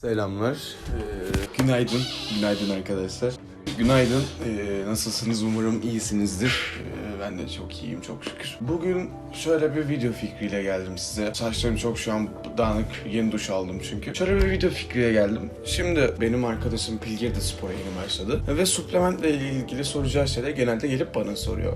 Selamlar. Ee, günaydın. Günaydın arkadaşlar. Günaydın. Ee, nasılsınız? Umarım iyisinizdir. Ee, ben de çok iyiyim çok şükür. Bugün şöyle bir video fikriyle geldim size. Saçlarım çok şu an dağınık. Yeni duş aldım çünkü. Şöyle bir video fikriyle geldim. Şimdi benim arkadaşım Pilgir de spora yeni başladı. Ve suplementle ilgili soracağı şeyler genelde gelip bana soruyor.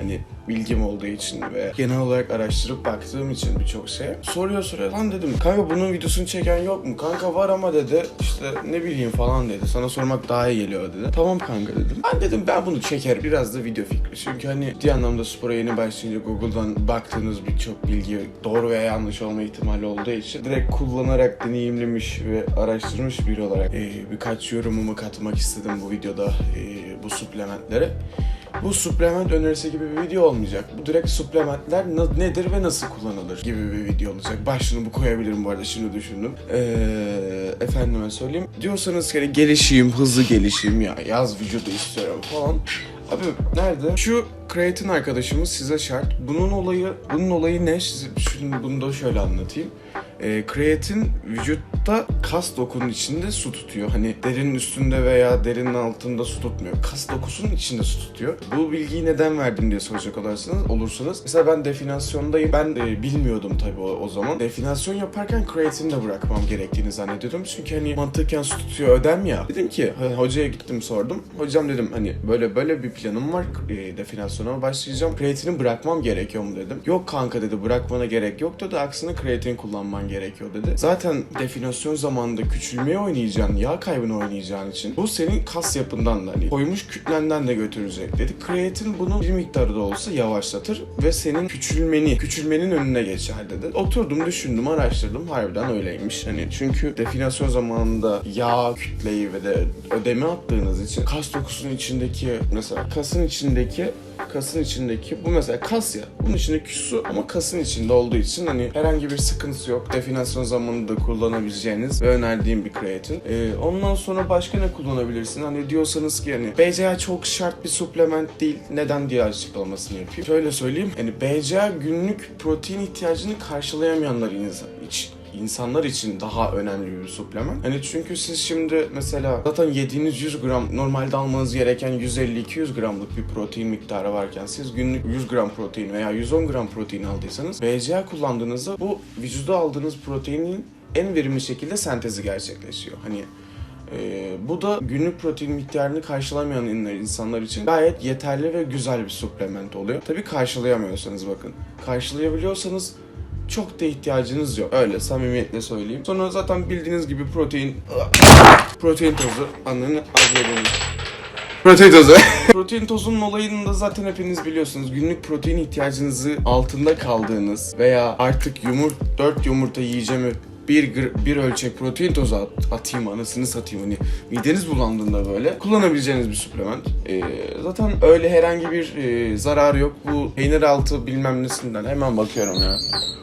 Hani bilgim olduğu için ve genel olarak araştırıp baktığım için birçok şey. Soruyor soruyor. Lan dedim kanka bunun videosunu çeken yok mu? Kanka var ama dedi işte ne bileyim falan dedi. Sana sormak daha iyi geliyor dedi. Tamam kanka dedim. Ben dedim ben bunu çeker biraz da video fikri. Çünkü hani ciddi anlamda spora yeni başlayınca Google'dan baktığınız birçok bilgi doğru veya yanlış olma ihtimali olduğu için direkt kullanarak deneyimlemiş ve araştırmış biri olarak e, birkaç yorumumu katmak istedim bu videoda e, bu suplementlere. Bu suplement önerisi gibi bir video olmayacak. Bu direkt suplementler na- nedir ve nasıl kullanılır gibi bir video olacak. Başlığını bu koyabilirim bu arada şimdi düşündüm. Ee, efendime söyleyeyim. Diyorsanız ki hani gelişeyim, hızlı gelişeyim ya yaz vücudu istiyorum falan. Abi nerede? Şu Creatine arkadaşımız size şart. Bunun olayı, bunun olayı ne? Şimdi bunu da şöyle anlatayım. Ee, kreatin vücutta kas dokunun içinde su tutuyor. Hani derinin üstünde veya derinin altında su tutmuyor. Kas dokusunun içinde su tutuyor. Bu bilgiyi neden verdim diye soracak olursanız, olursanız. Mesela ben definasyondayım. Ben e, bilmiyordum tabii o, o zaman. Definasyon yaparken kreatin de bırakmam gerektiğini zannediyordum. Çünkü hani mantıken su tutuyor ödem ya. Dedim ki hocaya gittim sordum. Hocam dedim hani böyle böyle bir planım var. E, definasyona başlayacağım. Kreatini bırakmam gerekiyor mu dedim. Yok kanka dedi bırakmana gerek yok dedi. Aksine kreatin kullanman gerekiyor dedi. Zaten definasyon zamanında küçülmeye oynayacağın, yağ kaybını oynayacağın için bu senin kas yapından da hani koymuş kütlenden de götürecek dedi. Kreatin bunu bir miktarda da olsa yavaşlatır ve senin küçülmeni, küçülmenin önüne geçer dedi. Oturdum düşündüm araştırdım harbiden öyleymiş. Hani çünkü definasyon zamanında yağ kütleyi ve de ödemi attığınız için kas dokusunun içindeki mesela kasın içindeki kasın içindeki bu mesela kas ya. Bunun içindeki su ama kasın içinde olduğu için hani herhangi bir sıkıntısı yok. Definasyon zamanında kullanabileceğiniz ve önerdiğim bir kreatin. Ee, ondan sonra başka ne kullanabilirsin? Hani diyorsanız ki hani BCA çok şart bir suplement değil. Neden diye açıklamasını yapayım. Şöyle söyleyeyim. Hani BCA günlük protein ihtiyacını karşılayamayanlar insan için insanlar için daha önemli bir supleman. Hani çünkü siz şimdi mesela zaten yediğiniz 100 gram normalde almanız gereken 150-200 gramlık bir protein miktarı varken siz günlük 100 gram protein veya 110 gram protein aldıysanız BCA kullandığınızda bu vücuda aldığınız proteinin en verimli şekilde sentezi gerçekleşiyor. Hani ee, bu da günlük protein miktarını karşılamayan insanlar için gayet yeterli ve güzel bir suplement oluyor. Tabii karşılayamıyorsanız bakın. Karşılayabiliyorsanız çok da ihtiyacınız yok. Öyle samimiyetle söyleyeyim. Sonra zaten bildiğiniz gibi protein protein tozu anlarını azlediniz. Protein tozu. protein tozunun olayını da zaten hepiniz biliyorsunuz. Günlük protein ihtiyacınızı altında kaldığınız veya artık yumurt 4 yumurta yiyeceğimi bir, bir ölçek protein tozu at, atayım anasını satayım hani mideniz bulandığında böyle kullanabileceğiniz bir suplement. Ee, zaten öyle herhangi bir e, zararı yok. Bu peynir altı bilmem nesinden hemen bakıyorum ya.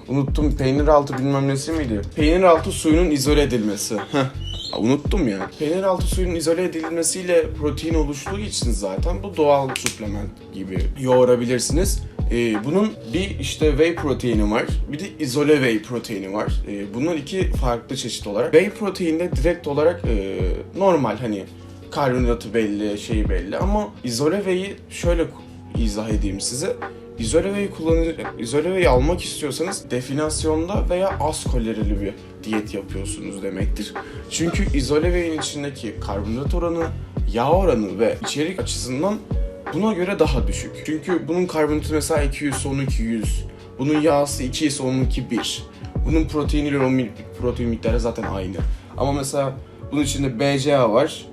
Unuttum peynir altı bilmem nesi miydi? Peynir altı suyunun izole edilmesi. Unuttum ya. Peynir altı suyun izole edilmesiyle protein oluştuğu için zaten bu doğal suplement gibi yoğurabilirsiniz. Ee, bunun bir işte whey proteini var. Bir de izole whey proteini var. Ee, bunlar iki farklı çeşit olarak. Whey proteinde direkt olarak e, normal hani karbonhidratı belli, şeyi belli ama izole whey'i şöyle izah edeyim size. İzole whey kullanır, izole whey almak istiyorsanız definasyonda veya az kalorili bir diyet yapıyorsunuz demektir. Çünkü izole whey'in içindeki karbonhidrat oranı, yağ oranı ve içerik açısından buna göre daha düşük. Çünkü bunun karbonhidratı mesela 200, onunki 100. Bunun yağsı 2 ise onunki 1. Bunun proteiniyle o mi- protein miktarı zaten aynı. Ama mesela bunun içinde BCA var.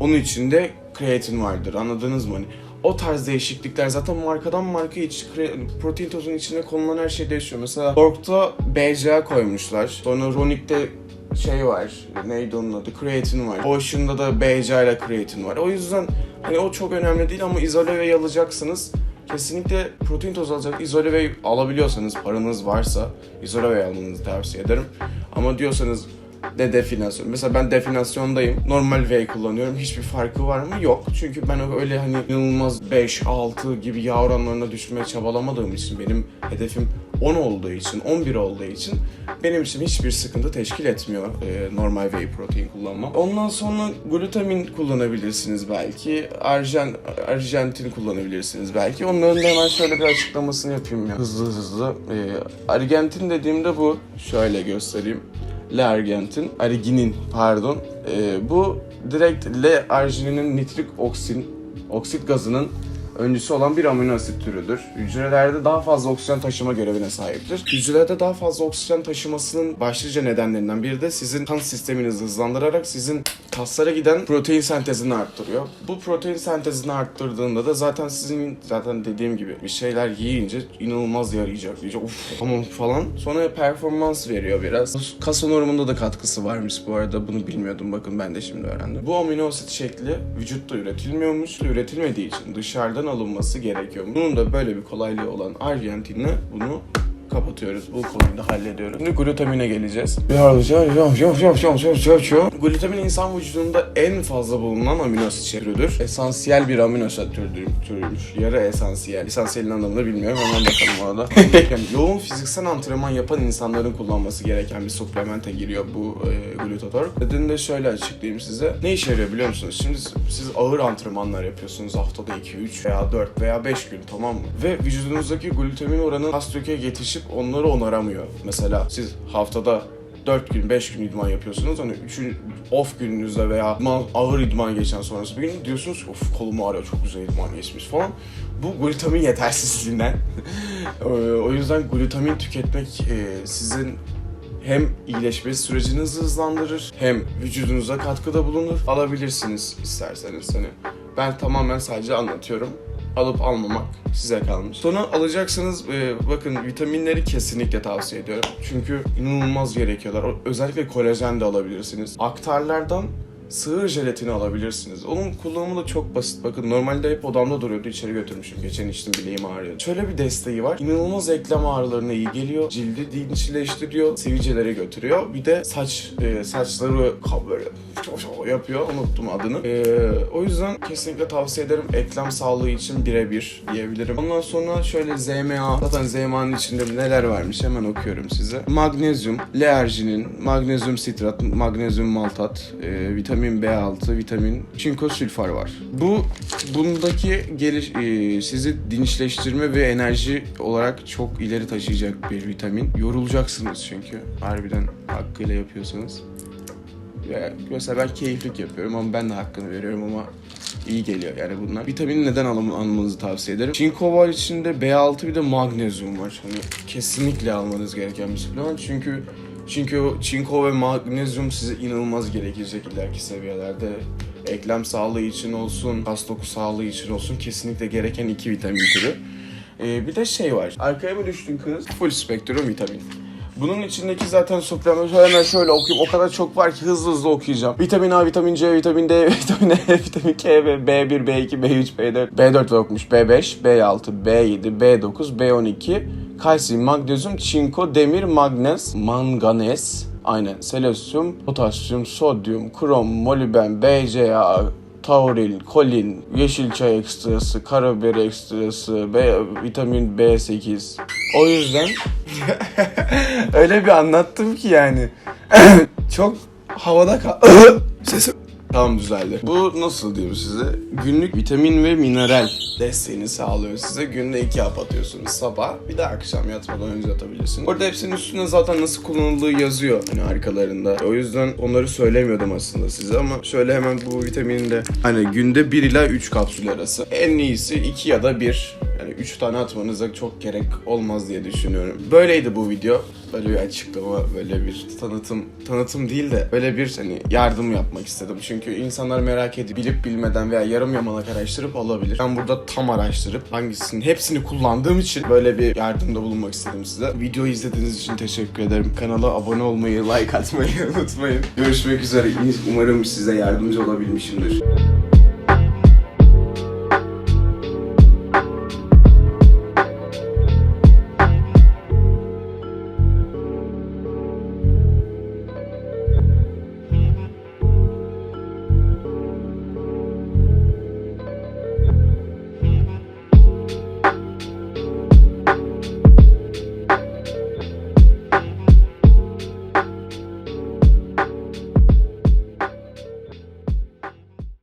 Onun içinde kreatin vardır. Anladınız mı? Hani o tarz değişiklikler zaten markadan marka iç kre- protein tozunun içine konulan her şey değişiyor. Mesela Borg'da BCA koymuşlar. Sonra Ronik'te şey var. Neydi onun adı? Kreatin var. Ocean'da da BCA ile kreatin var. O yüzden hani o çok önemli değil ama izole whey alacaksınız. Kesinlikle protein tozu alacak. İzole whey alabiliyorsanız paranız varsa izole whey almanızı tavsiye ederim. Ama diyorsanız de definasyon. Mesela ben definasyondayım. Normal whey kullanıyorum. Hiçbir farkı var mı? Yok. Çünkü ben öyle hani inanılmaz 5, 6 gibi yağ oranlarına düşmeye çabalamadığım için benim hedefim 10 olduğu için, 11 olduğu için benim için hiçbir sıkıntı teşkil etmiyor e, normal whey protein kullanmam. Ondan sonra glutamin kullanabilirsiniz belki. Arjen, argentin kullanabilirsiniz belki. Onların da hemen şöyle bir açıklamasını yapayım ya. Hızlı hızlı. E, argentin dediğimde bu. Şöyle göstereyim. L-argentin, arginin pardon. E, bu direkt L-argininin nitrik oksin, oksit gazının öncüsü olan bir amino asit türüdür. Hücrelerde daha fazla oksijen taşıma görevine sahiptir. Hücrelerde daha fazla oksijen taşımasının başlıca nedenlerinden biri de sizin kan sisteminizi hızlandırarak sizin kaslara giden protein sentezini arttırıyor. Bu protein sentezini arttırdığında da zaten sizin zaten dediğim gibi bir şeyler yiyince inanılmaz yarayacak diyecek. Uf tamam falan. Sonra performans veriyor biraz. Kas onarımında da katkısı varmış bu arada. Bunu bilmiyordum. Bakın ben de şimdi öğrendim. Bu amino asit şekli vücutta üretilmiyormuş. Üretilmediği için dışarıdan alınması gerekiyor. Bunun da böyle bir kolaylığı olan Arjantin'le bunu kapatıyoruz. Bu konuyu da hallediyoruz. Şimdi glutamine geleceğiz. Glutamin insan vücudunda en fazla bulunan amino asit şeklidir. Esansiyel bir amino asit türüdür, türüymüş. Yarı esansiyel. Esansiyelin anlamını bilmiyorum. Hemen bakalım orada. yani yoğun fiziksel antrenman yapan insanların kullanması gereken bir suplemente giriyor bu e, glutator. Nedeni de şöyle açıklayayım size. Ne işe yarıyor biliyor musunuz? Şimdi siz ağır antrenmanlar yapıyorsunuz haftada 2-3 veya 4 veya 5 gün tamam mı? Ve vücudunuzdaki glutamin oranı kas köke yetişip onları onaramıyor. Mesela siz haftada 4 gün 5 gün idman yapıyorsunuz. Hani 3. off gününüzde veya idman- ağır idman geçen sonrası bir gün diyorsunuz of kolum ağrıyor çok güzel idman geçmiş falan. Bu glutamin yetersizliğinden. O yüzden glutamin tüketmek e, sizin hem iyileşme sürecinizi hızlandırır hem vücudunuza katkıda bulunur. Alabilirsiniz isterseniz hani. Ben tamamen sadece anlatıyorum. Alıp almamak size kalmış. Sonra alacaksınız e, bakın vitaminleri kesinlikle tavsiye ediyorum. Çünkü inanılmaz gerekiyorlar. Özellikle kolajen de alabilirsiniz. Aktarlardan sığır jelatini alabilirsiniz. Onun kullanımı da çok basit. Bakın normalde hep odamda duruyordu. içeri götürmüşüm. Geçen içtim bileğim ağrıyordu. Şöyle bir desteği var. İnanılmaz eklem ağrılarına iyi geliyor. Cildi dinçleştiriyor. Sivilcelere götürüyor. Bir de saç e, saçları böyle yapıyor. Unuttum adını. E, o yüzden kesinlikle tavsiye ederim. Eklem sağlığı için birebir diyebilirim. Ondan sonra şöyle ZMA. Zaten ZMA'nın içinde neler varmış hemen okuyorum size. Magnezyum, L-arginin, magnezyum sitrat, magnezyum maltat, e, vitamin B6, vitamin çinkosülfar var. Bu bundaki geliş, e, sizi dinçleştirme ve enerji olarak çok ileri taşıyacak bir vitamin. Yorulacaksınız çünkü. Harbiden hakkıyla yapıyorsanız. Ya, mesela ben keyiflik yapıyorum ama ben de hakkını veriyorum ama iyi geliyor yani bunlar. Vitamini neden almanızı tavsiye ederim. Çinko var içinde B6 bir de magnezyum var. Hani kesinlikle almanız gereken bir supplement çünkü çünkü çinko ve magnezyum size inanılmaz gerekecek ileriki seviyelerde. Eklem sağlığı için olsun, kas doku sağlığı için olsun kesinlikle gereken iki vitamin türü. Ee, bir de şey var. Arkaya mı düştün kız? Full spektrum vitamin. Bunun içindeki zaten suplemen hemen şöyle okuyayım. O kadar çok var ki hızlı hızlı okuyacağım. Vitamin A, vitamin C, vitamin D, vitamin E, vitamin K, ve B1, B2, B3, B4, B4 de okumuş. B5, B6, B7, B9, B12, kalsiyum, magnezyum, çinko, demir, magnez, manganez, aynen, selesyum, potasyum, sodyum, krom, molibden, BCA, tauril, kolin, yeşil çay ekstrası, karabiber ekstrası, B, vitamin B8. O yüzden öyle bir anlattım ki yani. Çok havada kal... Sesim... Tamam düzeldi. Bu nasıl diyeyim size? Günlük vitamin ve mineral desteğini sağlıyor size. Günde iki hap atıyorsunuz. Sabah bir de akşam yatmadan önce atabilirsiniz. Orada hepsinin üstünde zaten nasıl kullanıldığı yazıyor. Hani arkalarında. O yüzden onları söylemiyordum aslında size ama şöyle hemen bu vitaminin de hani günde 1 ila 3 kapsül arası. En iyisi 2 ya da 1. Yani 3 tane atmanıza çok gerek olmaz diye düşünüyorum. Böyleydi bu video. Böyle bir açıklama, böyle bir tanıtım, tanıtım değil de böyle bir hani yardım yapmak istedim. Çünkü insanlar merak edip bilip bilmeden veya yarım yamalak araştırıp alabilir. Ben burada tam araştırıp hangisinin hepsini kullandığım için böyle bir yardımda bulunmak istedim size. Videoyu izlediğiniz için teşekkür ederim. Kanala abone olmayı, like atmayı unutmayın. Görüşmek üzere. Umarım size yardımcı olabilmişimdir.